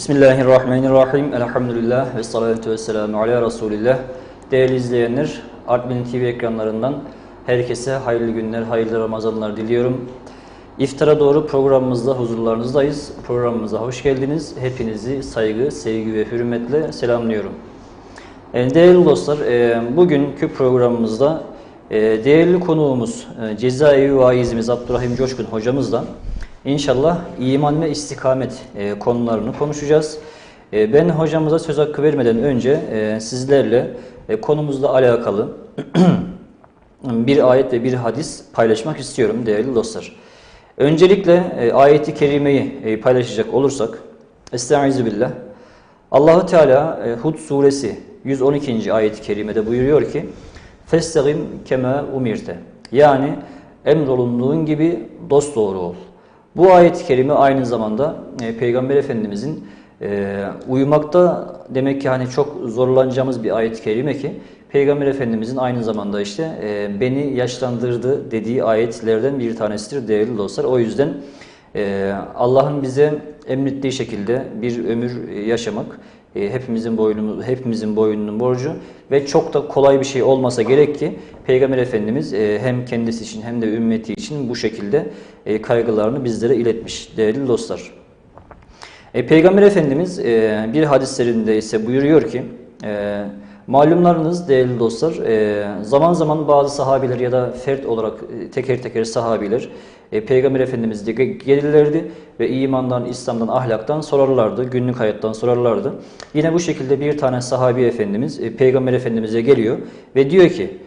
Bismillahirrahmanirrahim. Elhamdülillah ve salatu ve selamu ala Resulillah. Değerli izleyenler, Artbilin TV ekranlarından herkese hayırlı günler, hayırlı Ramazanlar diliyorum. İftara doğru programımızda huzurlarınızdayız. Programımıza hoş geldiniz. Hepinizi saygı, sevgi ve hürmetle selamlıyorum. E, Değerli dostlar, e, bugünkü programımızda e, değerli konuğumuz Cezaevi vaizimiz Abdurrahim Coşkun hocamızla inşallah iman ve istikamet e, konularını konuşacağız. E, Ben hocamıza söz hakkı vermeden önce e, sizlerle e, konumuzla alakalı bir ayet ve bir hadis paylaşmak istiyorum değerli dostlar. Öncelikle e, ayeti kerimeyi e, paylaşacak olursak Estaizu billah. Allahu Teala e, Hud suresi 112. ayet-i kerimede buyuruyor ki Festagim kema umirte. Yani emrolunduğun gibi dosdoğru ol. Bu ayet-i kerime aynı zamanda e, Peygamber Efendimizin e, uyumakta demek ki hani çok zorlanacağımız bir ayet-i kerime ki Peygamber Efendimizin aynı zamanda işte e, beni yaşlandırdı dediği ayetlerden bir tanesidir değerli dostlar. O yüzden e, Allah'ın bize emrettiği şekilde bir ömür yaşamak e, hepimizin boynumuz hepimizin boynunun borcu ve çok da kolay bir şey olmasa gerek ki Peygamber Efendimiz e, hem kendisi için hem de ümmeti için bu şekilde e, kaygılarını bizlere iletmiş değerli dostlar. E, Peygamber Efendimiz e, bir hadislerinde ise buyuruyor ki e, malumlarınız değerli dostlar e, zaman zaman bazı sahabiler ya da fert olarak e, teker teker sahabiler e, Peygamber Efendimiz de gelirlerdi ve imandan, İslam'dan, ahlaktan sorarlardı, günlük hayattan sorarlardı. Yine bu şekilde bir tane sahabi Efendimiz Peygamber Efendimiz'e geliyor ve diyor ki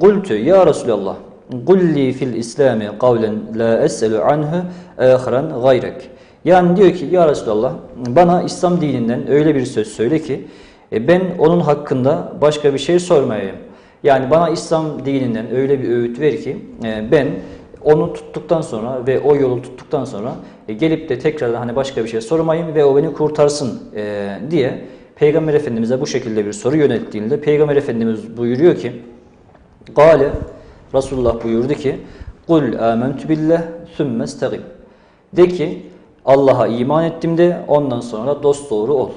Kultu ya Resulallah Kulli fil İslami kavlen la es'elu anhu ahiren gayrek. Yani diyor ki ya Resulallah bana İslam dininden öyle bir söz söyle ki e, ben onun hakkında başka bir şey sormayayım. Yani bana İslam dininden öyle bir öğüt ver ki e, ben onu tuttuktan sonra ve o yolu tuttuktan sonra e, gelip de tekrar hani başka bir şey sormayayım ve o beni kurtarsın diye Peygamber Efendimiz'e bu şekilde bir soru yönelttiğinde Peygamber Efendimiz buyuruyor ki Gale Resulullah buyurdu ki Kul amentu billah sümme De ki Allah'a iman ettim de ondan sonra dost doğru ol.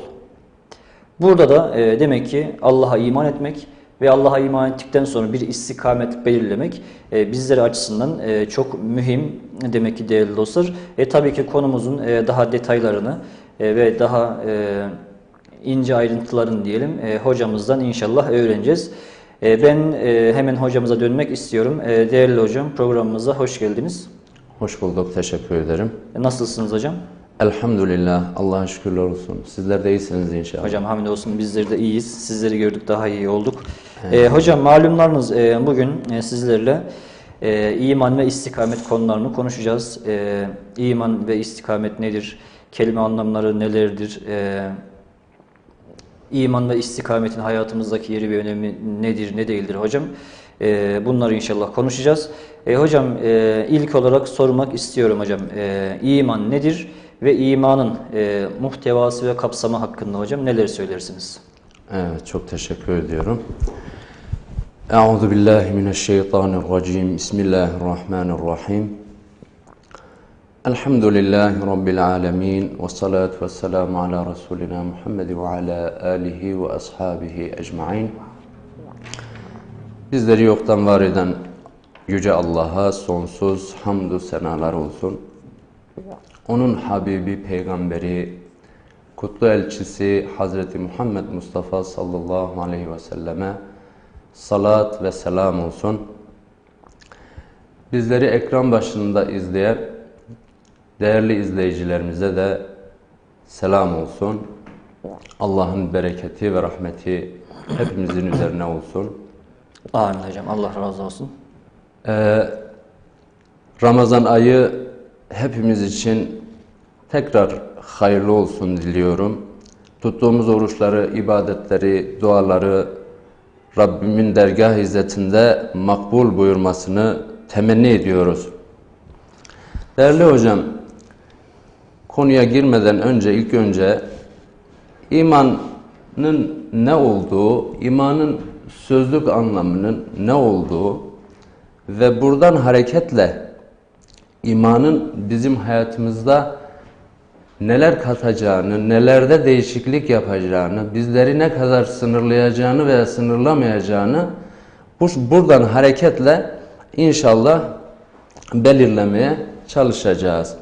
Burada da e, demek ki Allah'a iman etmek ve Allah'a iman ettikten sonra bir istikamet belirlemek e, bizleri açısından e, çok mühim demek ki değerli dostlar. E, tabii ki konumuzun e, daha detaylarını e, ve daha e, ince ayrıntılarını diyelim e, hocamızdan inşallah öğreneceğiz. E, ben e, hemen hocamıza dönmek istiyorum. E, değerli hocam programımıza hoş geldiniz. Hoş bulduk, teşekkür ederim. E, nasılsınız hocam? Elhamdülillah, Allah'a şükürler olsun. Sizler de iyisiniz inşallah. Hocam hamdolsun bizler de iyiyiz. Sizleri gördük daha iyi olduk. Ee, hocam malumlarınız e, bugün e, sizlerle e, iman ve istikamet konularını konuşacağız. E, iman ve istikamet nedir? Kelime anlamları nelerdir? E, iman ve istikametin hayatımızdaki yeri ve önemi nedir, ne değildir hocam? E, bunları inşallah konuşacağız. E, hocam e, ilk olarak sormak istiyorum hocam. E, iman nedir? Ve imanın e, muhtevası ve kapsamı hakkında hocam neler söylersiniz? Evet, çok teşekkür ediyorum. Euzu billahi mineşşeytanirracim. Bismillahirrahmanirrahim. Elhamdülillahi rabbil alamin ve salatu vesselamu ala rasulina Muhammed ve ala alihi ve ashabihi ecmaîn. Bizleri yoktan var eden yüce Allah'a sonsuz hamdü senalar olsun. Onun Habibi Peygamberi, kutlu elçisi Hazreti Muhammed Mustafa sallallahu aleyhi ve selleme salat ve selam olsun. Bizleri ekran başında izleyen değerli izleyicilerimize de selam olsun. Allah'ın bereketi ve rahmeti hepimizin üzerine olsun. Amin hocam. Allah razı olsun. Ee, Ramazan ayı hepimiz için tekrar hayırlı olsun diliyorum. Tuttuğumuz oruçları, ibadetleri, duaları Rabbimin dergah izzetinde makbul buyurmasını temenni ediyoruz. Değerli hocam, konuya girmeden önce ilk önce imanın ne olduğu, imanın sözlük anlamının ne olduğu ve buradan hareketle imanın bizim hayatımızda neler katacağını, nelerde değişiklik yapacağını, bizleri ne kadar sınırlayacağını veya sınırlamayacağını bu, buradan hareketle inşallah belirlemeye çalışacağız.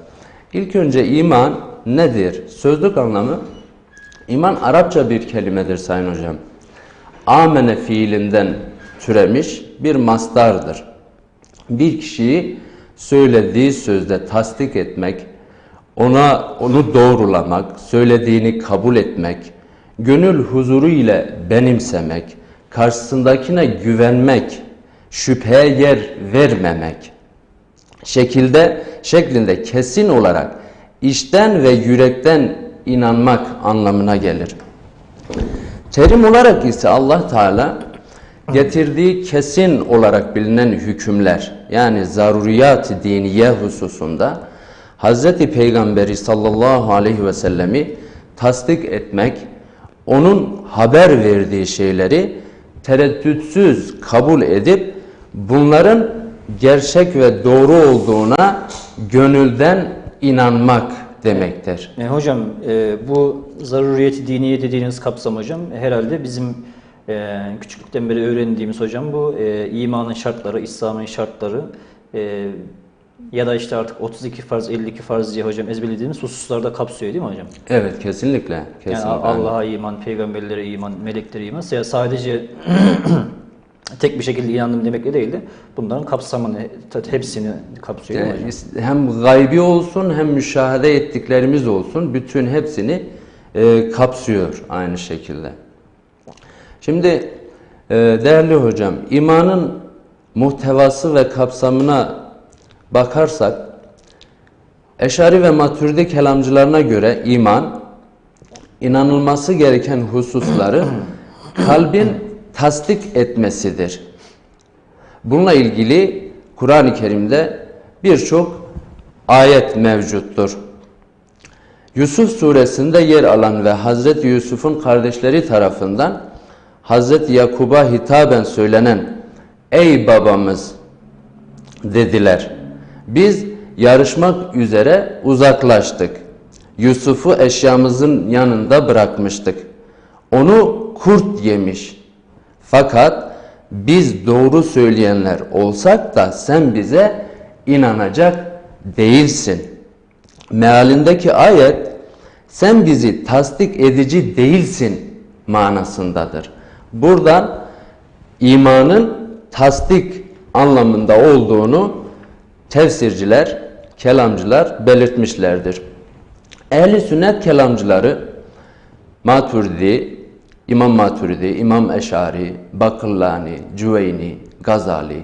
İlk önce iman nedir? Sözlük anlamı iman Arapça bir kelimedir sayın hocam. Amene fiilinden türemiş bir mastardır. Bir kişiyi söylediği sözde tasdik etmek, ona onu doğrulamak, söylediğini kabul etmek, gönül huzuru ile benimsemek, karşısındakine güvenmek, şüpheye yer vermemek şekilde şeklinde kesin olarak içten ve yürekten inanmak anlamına gelir. Terim olarak ise Allah Teala getirdiği kesin olarak bilinen hükümler yani zaruriyat diniye hususunda Hz. Peygamberi sallallahu aleyhi ve sellemi tasdik etmek, onun haber verdiği şeyleri tereddütsüz kabul edip bunların gerçek ve doğru olduğuna gönülden inanmak demektir. E, hocam e, bu zaruriyeti diniye dediğiniz kapsam hocam herhalde bizim e, küçüklükten beri öğrendiğimiz hocam bu e, imanın şartları, İslam'ın şartları e, ya da işte artık 32 farz, 52 farz diye hocam ezberlediğimiz hususlarda kapsıyor değil mi hocam? Evet kesinlikle. kesinlikle. Yani Allah'a iman, peygamberlere iman, meleklere iman. Sadece tek bir şekilde inandım demekle değil de bunların kapsamını, hepsini kapsıyor değil mi hocam? Yani hem gaybi olsun hem müşahede ettiklerimiz olsun bütün hepsini e, kapsıyor aynı şekilde. Şimdi e, değerli hocam imanın muhtevası ve kapsamına bakarsak Eşari ve Maturidi kelamcılarına göre iman inanılması gereken hususları kalbin tasdik etmesidir. Bununla ilgili Kur'an-ı Kerim'de birçok ayet mevcuttur. Yusuf suresinde yer alan ve Hazreti Yusuf'un kardeşleri tarafından Hazreti Yakub'a hitaben söylenen Ey babamız dediler. Biz yarışmak üzere uzaklaştık. Yusuf'u eşyamızın yanında bırakmıştık. Onu kurt yemiş. Fakat biz doğru söyleyenler olsak da sen bize inanacak değilsin. Mealindeki ayet sen bizi tasdik edici değilsin manasındadır. Buradan imanın tasdik anlamında olduğunu tefsirciler, kelamcılar belirtmişlerdir. Ehli sünnet kelamcıları Maturidi, İmam Maturidi, İmam Eşari, Bakırlani, Cüveyni, Gazali,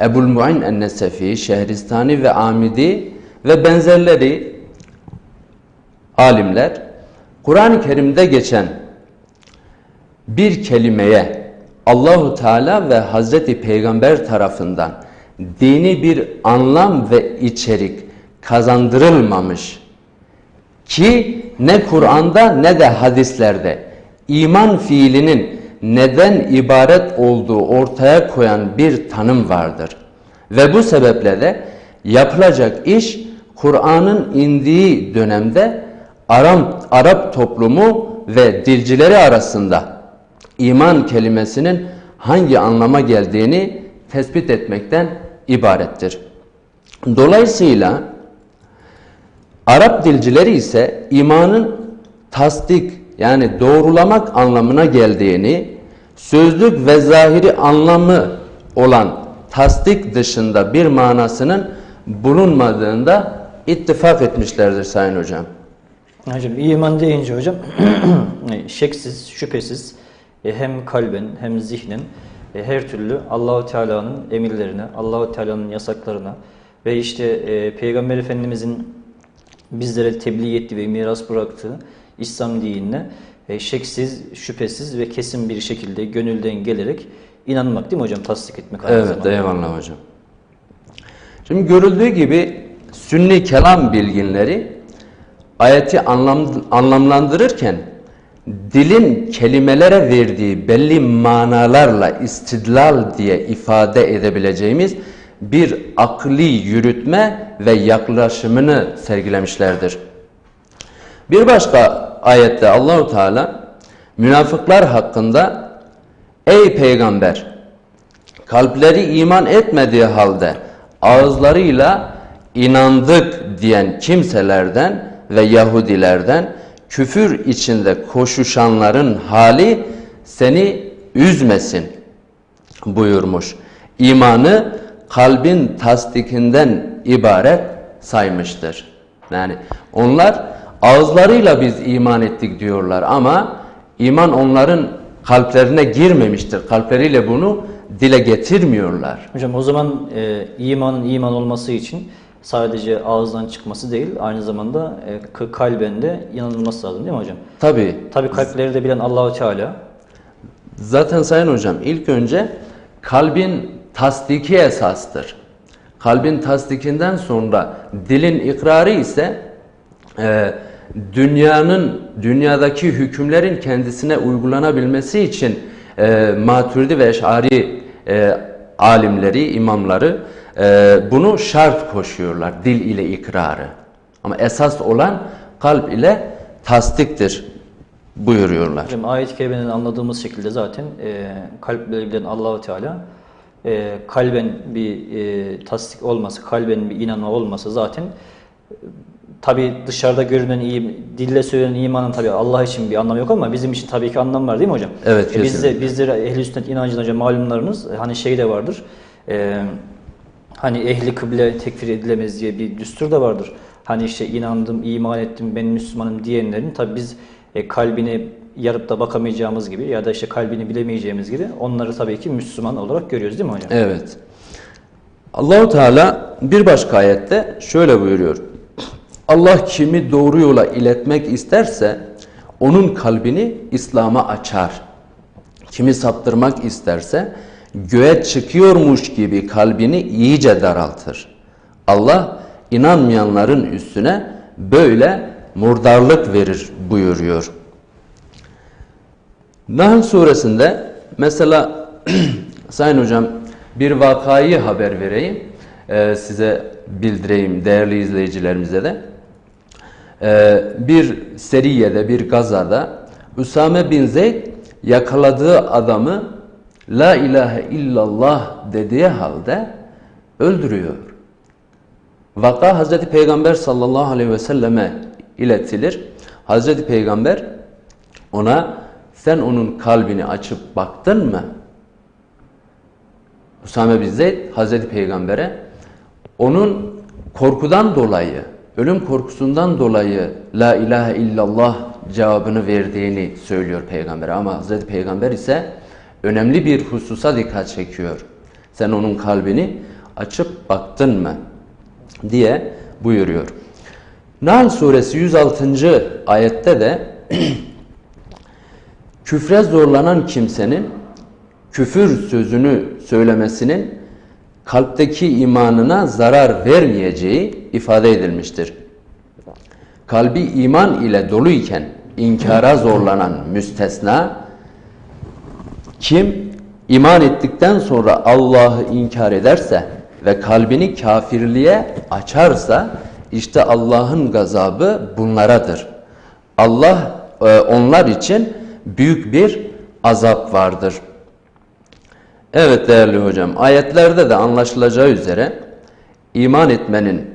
Ebul Mu'in en-Nesefi, Şehristani ve Amidi ve benzerleri alimler Kur'an-ı Kerim'de geçen bir kelimeye Allahu Teala ve Hazreti Peygamber tarafından dini bir anlam ve içerik kazandırılmamış ki ne Kur'an'da ne de hadislerde iman fiilinin neden ibaret olduğu ortaya koyan bir tanım vardır. Ve bu sebeple de yapılacak iş Kur'an'ın indiği dönemde Arap, Arap toplumu ve dilcileri arasında iman kelimesinin hangi anlama geldiğini tespit etmekten ibarettir. Dolayısıyla Arap dilcileri ise imanın tasdik yani doğrulamak anlamına geldiğini sözlük ve zahiri anlamı olan tasdik dışında bir manasının bulunmadığında ittifak etmişlerdir Sayın Hocam. Hocam iman deyince hocam şeksiz, şüphesiz hem kalben hem zihnen e, her türlü Allahu Teala'nın emirlerine, Allahu Teala'nın yasaklarına ve işte e, Peygamber Efendimizin bizlere tebliğ ettiği ve miras bıraktığı İslam dinine e, şeksiz, şüphesiz ve kesin bir şekilde gönülden gelerek inanmak değil mi hocam? Tasdik etmek. aynı Evet zamanda. eyvallah hocam. Şimdi görüldüğü gibi sünni kelam bilginleri ayeti anlam, anlamlandırırken dilin kelimelere verdiği belli manalarla istidlal diye ifade edebileceğimiz bir akli yürütme ve yaklaşımını sergilemişlerdir. Bir başka ayette Allahu Teala münafıklar hakkında ey peygamber kalpleri iman etmediği halde ağızlarıyla inandık diyen kimselerden ve Yahudilerden küfür içinde koşuşanların hali seni üzmesin buyurmuş. İmanı kalbin tasdikinden ibaret saymıştır. Yani onlar ağızlarıyla biz iman ettik diyorlar ama iman onların kalplerine girmemiştir. Kalpleriyle bunu dile getirmiyorlar. Hocam o zaman e, imanın iman olması için sadece ağızdan çıkması değil, aynı zamanda e, kalben de inanılması lazım değil mi hocam? Tabi Tabi kalpleri de bilen Allahu Teala. zaten Sayın Hocam ilk önce kalbin tasdiki esastır. Kalbin tasdikinden sonra dilin ikrarı ise e, dünyanın dünyadaki hükümlerin kendisine uygulanabilmesi için e, Maturidi ve Eş'ari e, alimleri, imamları e, bunu şart koşuyorlar dil ile ikrarı. Ama esas olan kalp ile tasdiktir buyuruyorlar. Hocam ayet-i kerimenin anladığımız şekilde zaten e, kalpleri bilen Allahu Teala e, kalben bir e, tasdik olması, kalben bir inanma olması zaten tabi dışarıda görünen iyi, dille söylenen imanın tabi Allah için bir anlamı yok ama bizim için tabii ki anlam var değil mi hocam? Evet, E, bizde, bizlere ehli sünnet inancında hocam malumlarınız e, hani şey de vardır. E, hani ehli kıble tekfir edilemez diye bir düstur da vardır. Hani işte inandım, iman ettim, ben Müslümanım diyenlerin tabi biz e, kalbini yarıp da bakamayacağımız gibi ya da işte kalbini bilemeyeceğimiz gibi onları tabii ki Müslüman olarak görüyoruz değil mi hocam? Evet. Allahu Teala bir başka ayette şöyle buyuruyor. Allah kimi doğru yola iletmek isterse onun kalbini İslam'a açar. Kimi saptırmak isterse göğe çıkıyormuş gibi kalbini iyice daraltır. Allah inanmayanların üstüne böyle murdarlık verir buyuruyor. Nahl suresinde mesela Sayın Hocam bir vakayı haber vereyim. Ee, size bildireyim değerli izleyicilerimize de. Ee, bir seriyede bir gazada Üsame bin Zeyd yakaladığı adamı La ilahe illallah dediği halde öldürüyor. Vaka Hazreti Peygamber sallallahu aleyhi ve selleme iletilir. Hazreti Peygamber ona sen onun kalbini açıp baktın mı? Usame bin Hazreti Peygamber'e onun korkudan dolayı, ölüm korkusundan dolayı La ilahe illallah cevabını verdiğini söylüyor Peygamber. Ama Hazreti Peygamber ise önemli bir hususa dikkat çekiyor. Sen onun kalbini açıp baktın mı? diye buyuruyor. Nahl suresi 106. ayette de küfre zorlanan kimsenin küfür sözünü söylemesinin kalpteki imanına zarar vermeyeceği ifade edilmiştir. Kalbi iman ile dolu iken inkara zorlanan müstesna kim iman ettikten sonra Allah'ı inkar ederse ve kalbini kafirliğe açarsa işte Allah'ın gazabı bunlaradır. Allah e, onlar için büyük bir azap vardır. Evet değerli hocam, ayetlerde de anlaşılacağı üzere iman etmenin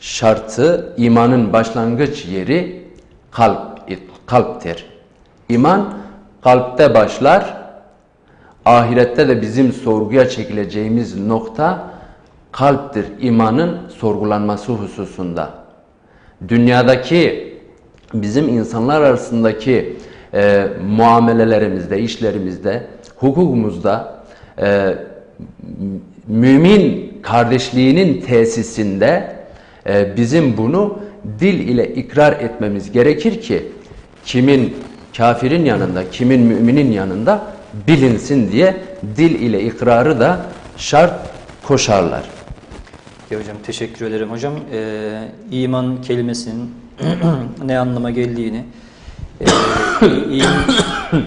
şartı, imanın başlangıç yeri kalp, kalptir. İman kalpte başlar, ahirette de bizim sorguya çekileceğimiz nokta kalptir. İmanın sorgulanması hususunda. Dünyadaki bizim insanlar arasındaki e, muamelelerimizde, işlerimizde, hukukumuzda, e, mümin kardeşliğinin tesisinde e, bizim bunu dil ile ikrar etmemiz gerekir ki kimin kafirin yanında, kimin müminin yanında bilinsin diye dil ile ikrarı da şart koşarlar. Ya hocam teşekkür ederim. Hocam e, iman kelimesinin ne anlama geldiğini e, im-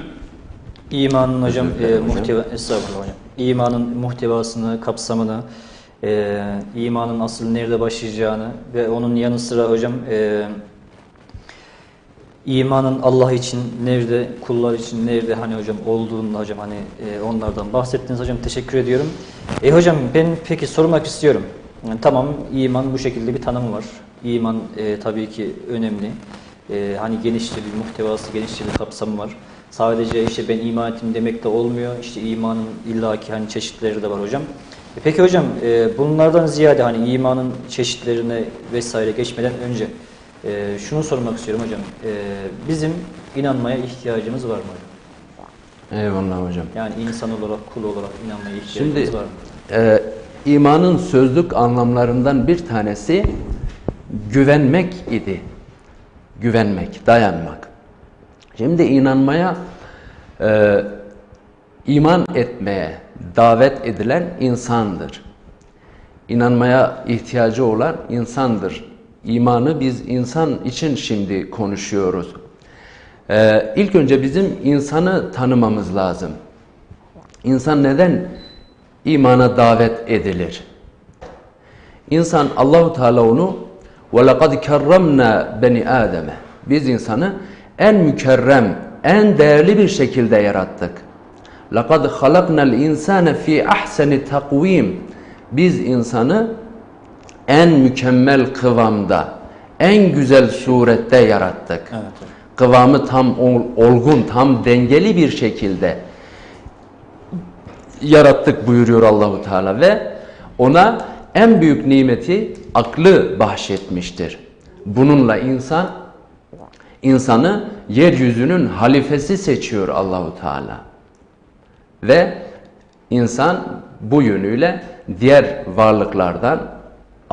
imanın hocam e, muhteva estağfurullah hocam. İmanın muhtevasını, kapsamını, e, imanın asıl nerede başlayacağını ve onun yanı sıra hocam e, imanın Allah için nerede, kullar için nerede hani hocam olduğunu hocam hani e, onlardan bahsettiniz hocam teşekkür ediyorum. E hocam ben peki sormak istiyorum. Yani tamam iman bu şekilde bir tanımı var. İman e, tabii ki önemli. E, hani genişçe muhtevası, genişçe bir kapsamı var. Sadece işte ben iman ettim demek de olmuyor. İşte imanın illaki hani çeşitleri de var hocam. E peki hocam e, bunlardan ziyade hani imanın çeşitlerine vesaire geçmeden önce e, şunu sormak istiyorum hocam. E, bizim inanmaya ihtiyacımız var mı hocam? Eyvallah hocam. Yani insan olarak, kul olarak inanmaya ihtiyacımız Şimdi var mı? e, imanın sözlük anlamlarından bir tanesi güvenmek idi. Güvenmek, dayanmak. Şimdi inanmaya, e, iman etmeye davet edilen insandır. İnanmaya ihtiyacı olan insandır. İmanı biz insan için şimdi konuşuyoruz. E, ilk önce bizim insanı tanımamız lazım. İnsan neden imana davet edilir? İnsan Allahu Teala onu lekad kerremna beni Adem'e. Biz insanı en mükerrem, en değerli bir şekilde yarattık. Lekad halaknal insane fi ahseni takvim. Biz insanı en mükemmel kıvamda, en güzel surette yarattık. Evet. Kıvamı tam ol- olgun, tam dengeli bir şekilde yarattık buyuruyor Allahu Teala ve ona en büyük nimeti aklı bahşetmiştir. Bununla insan insanı yeryüzünün halifesi seçiyor Allahu Teala. Ve insan bu yönüyle diğer varlıklardan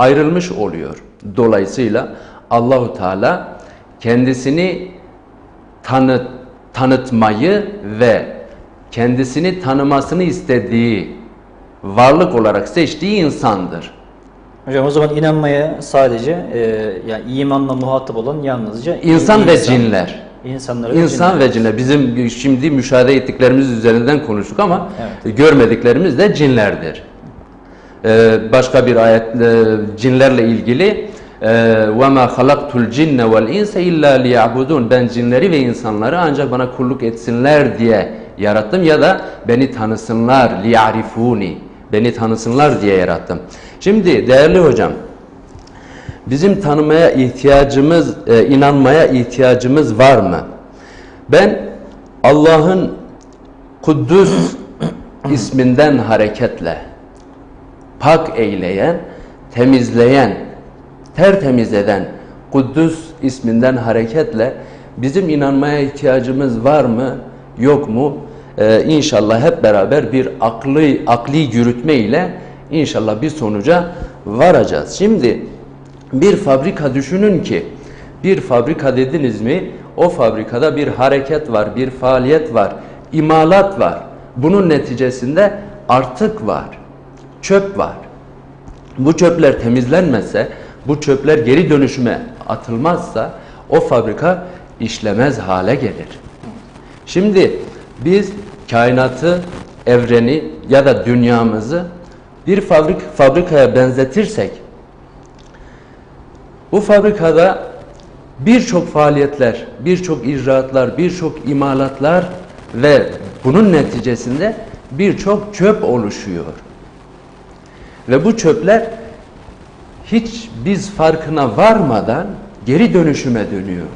ayrılmış oluyor. Dolayısıyla Allahu Teala kendisini tanı, tanıtmayı ve kendisini tanımasını istediği varlık olarak seçtiği insandır. Hocam o zaman inanmaya sadece e, yani imanla muhatap olan yalnızca İnsan ve cinler. İnsanlar İnsan ve cinler. Bizim şimdi müşahede ettiklerimiz üzerinden konuştuk ama Evet. görmediklerimiz de cinlerdir. Ee, başka bir ayet e, cinlerle ilgili وَمَا خَلَقْتُ الْجِنَّ وَالْاِنْسَ اِلَّا لِيَعْبُدُونَ Ben cinleri ve insanları ancak bana kulluk etsinler diye yarattım ya da beni tanısınlar لِيَعْرِفُونِ Beni tanısınlar diye yarattım. Şimdi değerli hocam Bizim tanımaya ihtiyacımız, e, inanmaya ihtiyacımız var mı? Ben Allah'ın Kuddüs isminden hareketle pak eyleyen, temizleyen, tertemiz eden Kuddüs isminden hareketle bizim inanmaya ihtiyacımız var mı, yok mu? Ee, inşallah hep beraber bir aklı akli yürütme ile inşallah bir sonuca varacağız. Şimdi bir fabrika düşünün ki bir fabrika dediniz mi o fabrikada bir hareket var, bir faaliyet var, imalat var. Bunun neticesinde artık var, çöp var. Bu çöpler temizlenmezse, bu çöpler geri dönüşüme atılmazsa o fabrika işlemez hale gelir. Şimdi biz kainatı, evreni ya da dünyamızı bir fabrik fabrikaya benzetirsek bu fabrikada birçok faaliyetler, birçok icraatlar, birçok imalatlar ve bunun neticesinde birçok çöp oluşuyor. Ve bu çöpler hiç biz farkına varmadan geri dönüşüme dönüyor.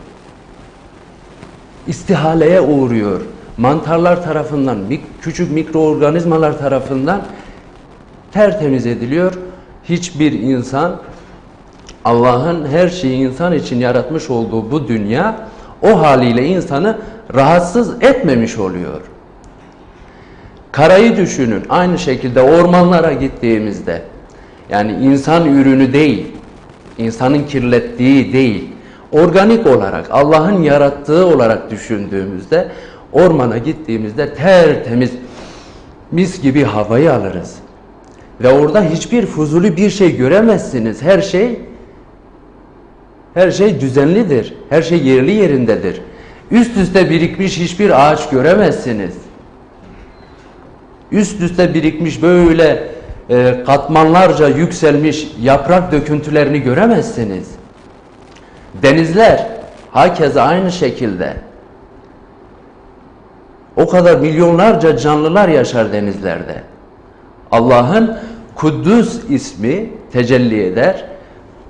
İstihaleye uğruyor. Mantarlar tarafından, küçük mikroorganizmalar tarafından tertemiz ediliyor. Hiçbir insan Allah'ın her şeyi insan için yaratmış olduğu bu dünya o haliyle insanı rahatsız etmemiş oluyor. Karayı düşünün. Aynı şekilde ormanlara gittiğimizde yani insan ürünü değil, insanın kirlettiği değil, organik olarak Allah'ın yarattığı olarak düşündüğümüzde ormana gittiğimizde tertemiz mis gibi havayı alırız. Ve orada hiçbir fuzuli bir şey göremezsiniz. Her şey her şey düzenlidir. Her şey yerli yerindedir. Üst üste birikmiş hiçbir ağaç göremezsiniz. Üst üste birikmiş böyle e, katmanlarca yükselmiş yaprak döküntülerini göremezsiniz. Denizler Hakeza aynı şekilde o kadar milyonlarca canlılar yaşar denizlerde. Allah'ın Kuddüs ismi tecelli eder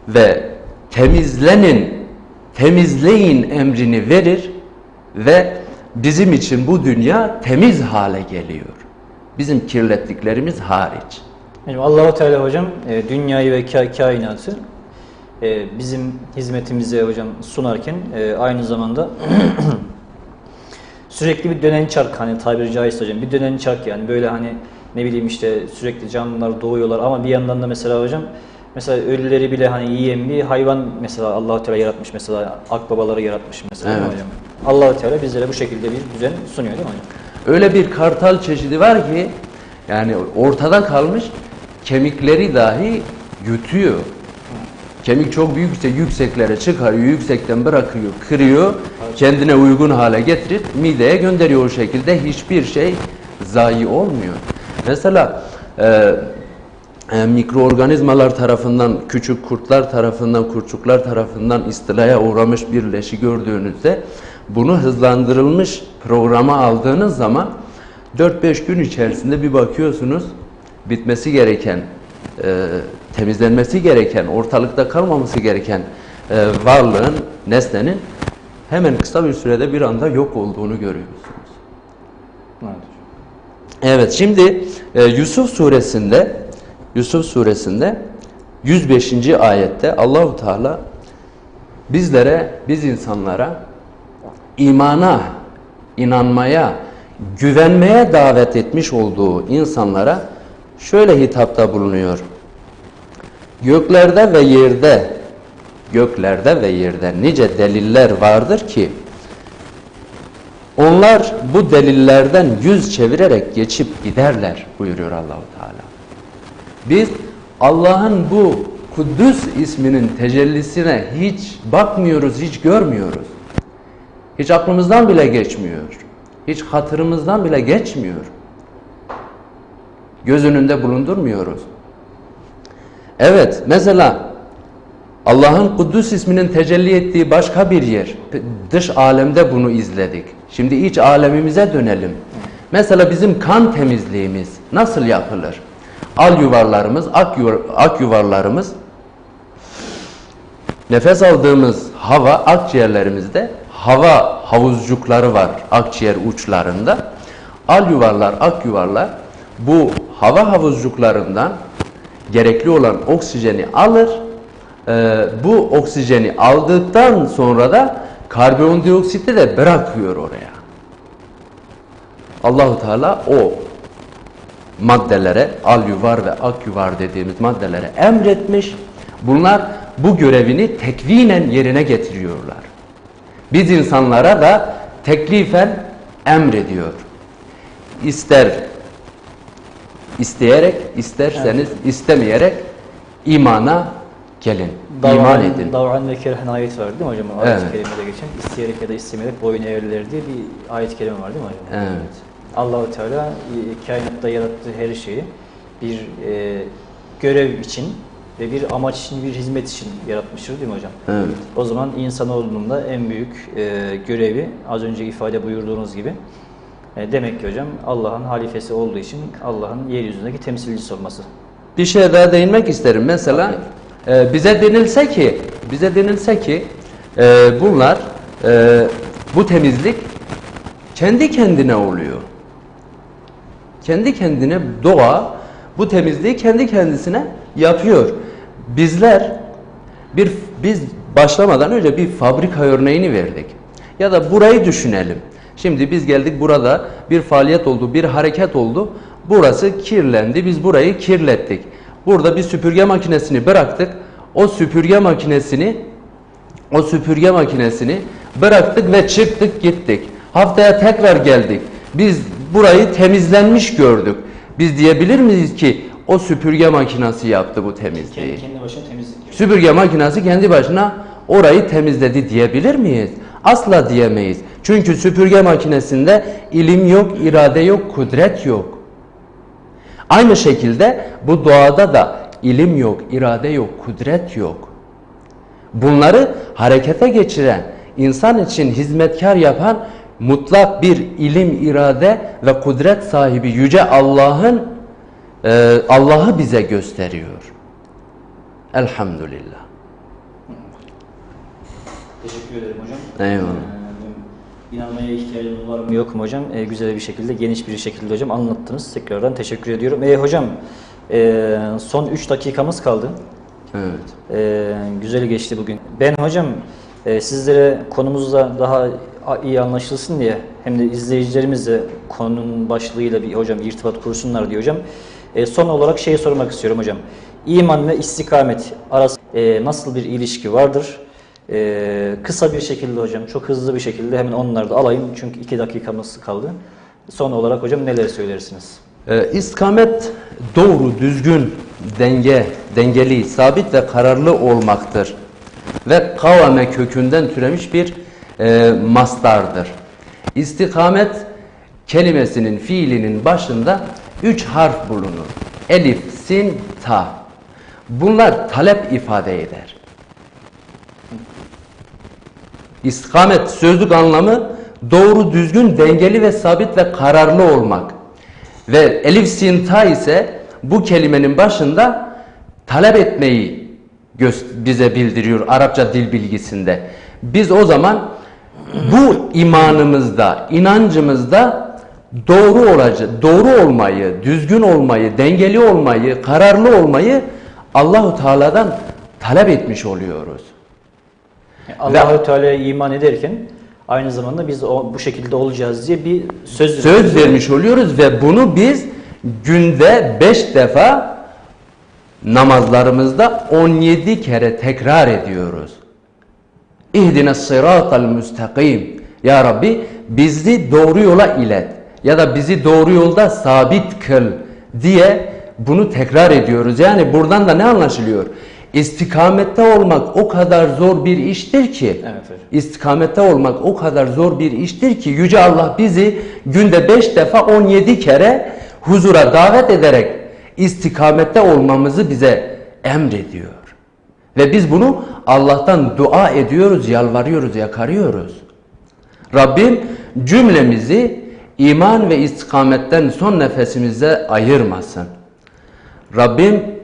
ve temizlenin, temizleyin emrini verir ve bizim için bu dünya temiz hale geliyor. Bizim kirlettiklerimiz hariç. Yani Allahu Teala hocam e, dünyayı ve ka- kainatı e, bizim hizmetimize hocam sunarken e, aynı zamanda sürekli bir dönen çark hani tabiri caizse hocam bir dönen çark yani böyle hani ne bileyim işte sürekli canlılar doğuyorlar ama bir yandan da mesela hocam mesela ölüleri bile hani yiyen bir hayvan mesela Allahu Teala yaratmış mesela akbabaları yaratmış mesela Evet. hocam. Allahu Teala bizlere bu şekilde bir düzen sunuyor değil mi hocam? Öyle bir kartal çeşidi var ki yani ortada kalmış kemikleri dahi yutuyor. Kemik çok büyükse yükseklere çıkarıyor, yüksekten bırakıyor, kırıyor, kendine uygun hale getirip mideye gönderiyor o şekilde hiçbir şey zayi olmuyor. Mesela e, e, mikroorganizmalar tarafından, küçük kurtlar tarafından, kurçuklar tarafından istilaya uğramış bir leşi gördüğünüzde bunu hızlandırılmış programa aldığınız zaman 4-5 gün içerisinde bir bakıyorsunuz bitmesi gereken, e, temizlenmesi gereken, ortalıkta kalmaması gereken e, varlığın, nesnenin hemen kısa bir sürede bir anda yok olduğunu görüyorsunuz. Evet. Evet şimdi e, Yusuf suresinde Yusuf suresinde 105. ayette Allahu Teala bizlere biz insanlara imana, inanmaya, güvenmeye davet etmiş olduğu insanlara şöyle hitapta bulunuyor. Göklerde ve yerde göklerde ve yerde nice deliller vardır ki onlar bu delillerden yüz çevirerek geçip giderler buyuruyor Allahu Teala. Biz Allah'ın bu Kuddüs isminin tecellisine hiç bakmıyoruz, hiç görmüyoruz. Hiç aklımızdan bile geçmiyor. Hiç hatırımızdan bile geçmiyor. Göz önünde bulundurmuyoruz. Evet, mesela Allah'ın Kuddüs isminin tecelli ettiği başka bir yer. Dış alemde bunu izledik. Şimdi iç alemimize dönelim. Mesela bizim kan temizliğimiz nasıl yapılır? Al yuvarlarımız, ak, yuvar, ak yuvarlarımız nefes aldığımız hava akciğerlerimizde hava havuzcukları var akciğer uçlarında. Al yuvarlar, ak yuvarlar bu hava havuzcuklarından gerekli olan oksijeni alır. Ee, bu oksijeni aldıktan sonra da karbondioksiti de bırakıyor oraya. Allahu Teala o maddelere, al yuvar ve ak yuvar dediğimiz maddelere emretmiş. Bunlar bu görevini tekvinen yerine getiriyorlar. Biz insanlara da teklifen emrediyor. İster isteyerek, isterseniz istemeyerek imana gelin. İman edin. Davran ve kerhen ayet var değil mi hocam? Ayet-i Evet. kerimede geçen isteyerek ya da istemeyerek boyun eğrilir diye bir ayet-i kerime var değil mi hocam? Evet. Allahu Teala e, kainatta yarattığı her şeyi bir e, görev için ve bir amaç için, bir hizmet için yaratmıştır değil mi hocam? Evet. O zaman insanoğlunun da en büyük e, görevi az önce ifade buyurduğunuz gibi e, demek ki hocam Allah'ın halifesi olduğu için Allah'ın yeryüzündeki temsilcisi olması. Bir şeye daha değinmek isterim. Mesela e, bize denilse ki bize denilse ki e, bunlar e, bu temizlik kendi kendine oluyor. Kendi kendine doğa bu temizliği kendi kendisine yapıyor. Bizler bir biz başlamadan önce bir fabrika örneğini verdik. Ya da burayı düşünelim. Şimdi biz geldik burada bir faaliyet oldu, bir hareket oldu. Burası kirlendi. Biz burayı kirlettik. Burada bir süpürge makinesini bıraktık. O süpürge makinesini o süpürge makinesini bıraktık ve çıktık gittik. Haftaya tekrar geldik. Biz burayı temizlenmiş gördük. Biz diyebilir miyiz ki o süpürge makinesi yaptı bu temizliği? kendi başına temizlik Süpürge makinesi kendi başına orayı temizledi diyebilir miyiz? Asla diyemeyiz. Çünkü süpürge makinesinde ilim yok, irade yok, kudret yok. Aynı şekilde bu doğada da ilim yok, irade yok, kudret yok. Bunları harekete geçiren, insan için hizmetkar yapan mutlak bir ilim, irade ve kudret sahibi yüce Allah'ın e, Allah'ı bize gösteriyor. Elhamdülillah. Teşekkür ederim hocam. Eyvallah. Ee, İnanmaya ihtiyacım var mı yok mu hocam? Ee, güzel bir şekilde, geniş bir şekilde hocam anlattınız. Tekrardan teşekkür ediyorum. Ee, hocam e, son 3 dakikamız kaldı. Evet. Ee, güzel geçti bugün. Ben hocam e, sizlere konumuzda daha iyi anlaşılsın diye hem de izleyicilerimiz de konunun başlığıyla bir hocam irtibat kursunlar diye hocam. E, son olarak şeyi sormak istiyorum hocam. İman ve istikamet arasında e, nasıl bir ilişki vardır? E, kısa bir şekilde hocam, çok hızlı bir şekilde hemen onları da alayım çünkü iki dakikamız kaldı. Son olarak hocam neler söylersiniz? Ee, istikamet doğru, düzgün, denge, dengeli, sabit ve kararlı olmaktır. Ve kavame kökünden türemiş bir e, mastardır. İstikamet kelimesinin, fiilinin başında üç harf bulunur. Elif, sin, ta. Bunlar talep ifade eder. İstikamet sözlük anlamı doğru, düzgün, dengeli ve sabit ve kararlı olmak. Ve elif sin ta ise bu kelimenin başında talep etmeyi bize bildiriyor Arapça dil bilgisinde. Biz o zaman bu imanımızda, inancımızda doğru olacak, doğru olmayı, düzgün olmayı, dengeli olmayı, kararlı olmayı Allahu Teala'dan talep etmiş oluyoruz. Allahü Teala'ya iman ederken aynı zamanda biz o, bu şekilde olacağız diye bir söz söz vermiş oluyoruz ve bunu biz günde 5 defa namazlarımızda 17 kere tekrar ediyoruz. İhdine sıratal müstakim. Ya Rabbi bizi doğru yola ilet ya da bizi doğru yolda sabit kıl diye bunu tekrar ediyoruz. Yani buradan da ne anlaşılıyor? İstikamette olmak o kadar zor bir iştir ki Evet hocam. İstikamette olmak o kadar zor bir iştir ki Yüce Allah bizi günde 5 defa 17 kere huzura davet ederek istikamette olmamızı bize emrediyor. Ve biz bunu Allah'tan dua ediyoruz, yalvarıyoruz, yakarıyoruz. Rabbim cümlemizi iman ve istikametten son nefesimize ayırmasın. Rabbim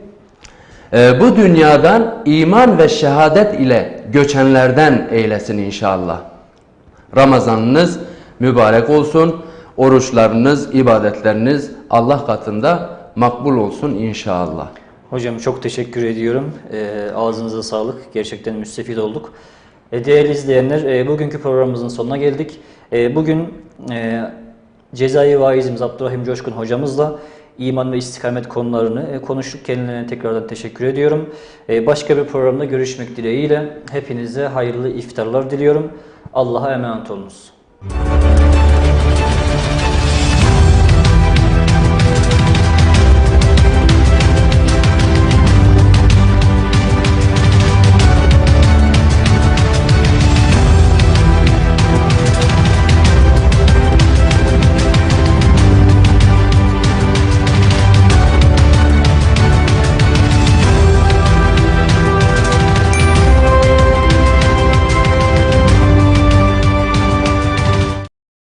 ee, bu dünyadan iman ve şehadet ile göçenlerden eylesin inşallah. Ramazanınız mübarek olsun. Oruçlarınız, ibadetleriniz Allah katında makbul olsun inşallah. Hocam çok teşekkür ediyorum. Ee, ağzınıza sağlık. Gerçekten müstefid olduk. E, değerli izleyenler, e, bugünkü programımızın sonuna geldik. E, bugün e, Cezai Vaizimiz Abdurrahim Coşkun hocamızla iman ve istikamet konularını e, konuştuk. Kendilerine tekrardan teşekkür ediyorum. E, başka bir programda görüşmek dileğiyle hepinize hayırlı iftarlar diliyorum. Allah'a emanet olunuz.